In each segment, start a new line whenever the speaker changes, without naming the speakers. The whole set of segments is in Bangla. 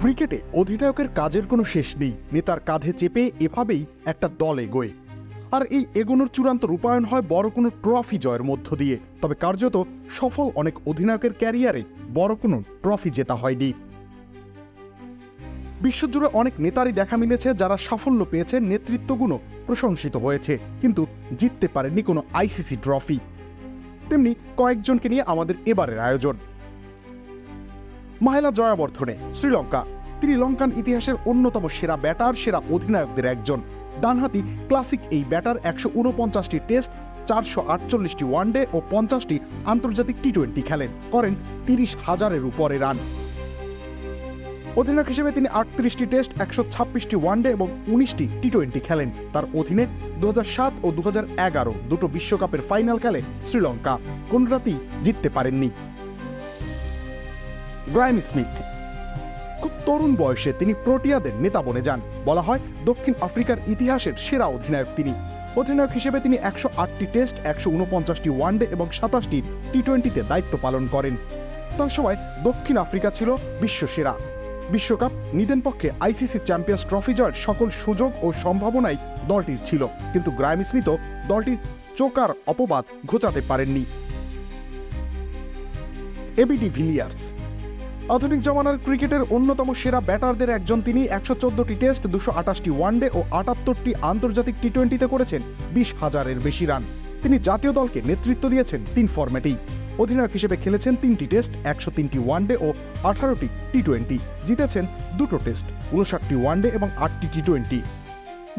ক্রিকেটে অধিনায়কের কাজের কোনো শেষ নেই। নেতার কাঁধে চেপে এভাবেই একটা দল এগোয়। আর এই এগোনোর চূড়ান্ত রূপায়ণ হয় বড় কোনো ট্রফি জয়ের মধ্য দিয়ে। তবে কার্যত সফল অনেক অধিনায়কের ক্যারিয়ারে বড় কোনো ট্রফি জেতা হয়নি। বিশ্বজুড়ে অনেক নেতারই দেখা মিলেছে যারা সাফল্য পেয়েছে, নেতৃত্বগুণও প্রশংসিত হয়েছে, কিন্তু জিততে পারেননি কোনো আইসিসি ট্রফি। তেমনি কয়েকজনকে নিয়ে আমাদের এবারের আয়োজন। মাহেলা জয়াবর্ধনে, শ্রীলঙ্কা। তিনি লঙ্কান ইতিহাসের অন্যতম সেরা ব্যাটার, সেরা অধিনায়কদের একজন। ডানহাতি ক্লাসিক এই ব্যাটার একশো উনপঞ্চাশটি টেস্ট, চারশো আটচল্লিশটি ওয়ানডে ও পঞ্চাশটি আন্তর্জাতিক টি টোয়েন্টি খেলেন। করেন তিরিশ হাজারের উপরে রান। অধিনায়ক হিসেবে তিনি আটত্রিশটি টেস্ট, একশো ছাব্বিশটি ওয়ানডে এবং উনিশটি টি টোয়েন্টি খেলেন। তার অধীনে দু সাত ও দু দুটো বিশ্বকাপের ফাইনাল খেলে শ্রীলঙ্কা। কোনরাতেই জিততে পারেননি। Graeme Smith. খুব তরুণ বয়সে তিনি প্রোটিয়াদের নেতা বনে যান। বলা হয় দক্ষিণ আফ্রিকার ইতিহাসের সেরা অধিনায়ক তিনি। অধিনায়ক হিসেবে তিনি একশো আটটি টেস্ট, একশো উনপঞ্চাশটি ওয়ানডে এবং সাতাশটি টি টোয়েন্টিতে দায়িত্ব পালন করেন। তার সময় দক্ষিণ আফ্রিকা ছিল বিশ্ব সেরা বিশ্বকাপ নিদেন পক্ষে আইসিসি চ্যাম্পিয়ন্স ট্রফি জয়ের সকল সুযোগ ও সম্ভাবনাই দলটির ছিল। কিন্তু গ্রায়াম স্মিথও দলটির চোকার অপবাদ ঘোচাতে পারেননি। এবিডি ভিলিয়ার্স আধুনিক জমানার ক্রিকেটের অন্যতম সেরা ব্যাটারদের একজন তিনি। একশো চোদ্দটি টেস্ট, দুশো আটাশটি ওয়ানডে ও আটাত্তরটি আন্তর্জাতিক টি টোয়েন্টিতে করেছেন, বিশ হাজারের বেশি রান। তিনি জাতীয় দলকে নেতৃত্ব দিয়েছেন তিন ফরম্যাটেই। অধিনায়ক হিসেবে খেলেছেন তিনটি টেস্ট, একশো তিনটি ওয়ানডে ও আঠারোটি টি টোয়েন্টি জিতেছেন দুটো টেস্ট, উনষাটটি ওয়ানডে এবং আটটি টি টোয়েন্টি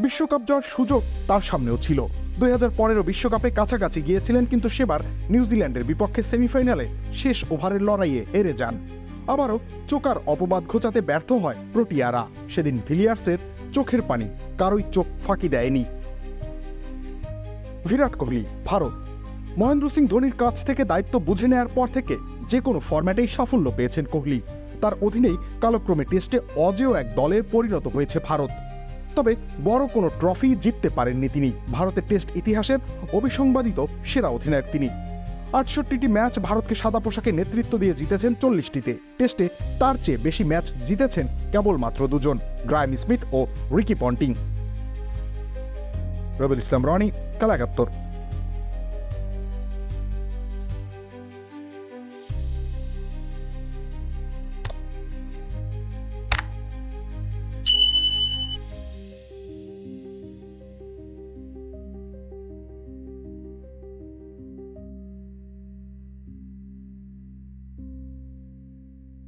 বিশ্বকাপ যাওয়ার সুযোগ তার সামনেও ছিল। দুই হাজার পনেরো বিশ্বকাপে কাছাকাছি গিয়েছিলেন, কিন্তু সেবার নিউজিল্যান্ডের বিপক্ষে সেমিফাইনালে শেষ ওভারের লড়াইয়ে হেরে যান। আবারও চোকার অপবাদ ঘোচাতে ব্যর্থ হয় প্রোটিয়ারা। সেদিন ভিলিয়ার্সের চোখের পানি কারোই চোখ ফাঁকি দেয়নি। বিরাট কোহলি, ভারত। মহেন্দ্র সিং ধোনির কাছ থেকে দায়িত্ব বুঝে নেওয়ার পর থেকে যে কোনো ফরম্যাটেই সাফল্য পেয়েছেন কোহলি। তার অধীনেই কালক্রমে টেস্টে অজেয় এক দলে পরিণত হয়েছে ভারত। তবে বড় কোনো ট্রফি জিততে পারেননি তিনি। ভারতের টেস্ট ইতিহাসের অবিসংবাদিত সেরা অধিনায়ক তিনি। আটষট্টিটি ম্যাচ ভারতকে সাদা পোশাকে নেতৃত্ব দিয়ে জিতেছেন চল্লিশটিতে। টেস্টে তার চেয়ে বেশি ম্যাচ জিতেছেন কেবলমাত্র দুজন গ্রায়াম স্মিথ ও রিকি পন্টিং। রবিল ইসলাম রনি কালাগাত্তর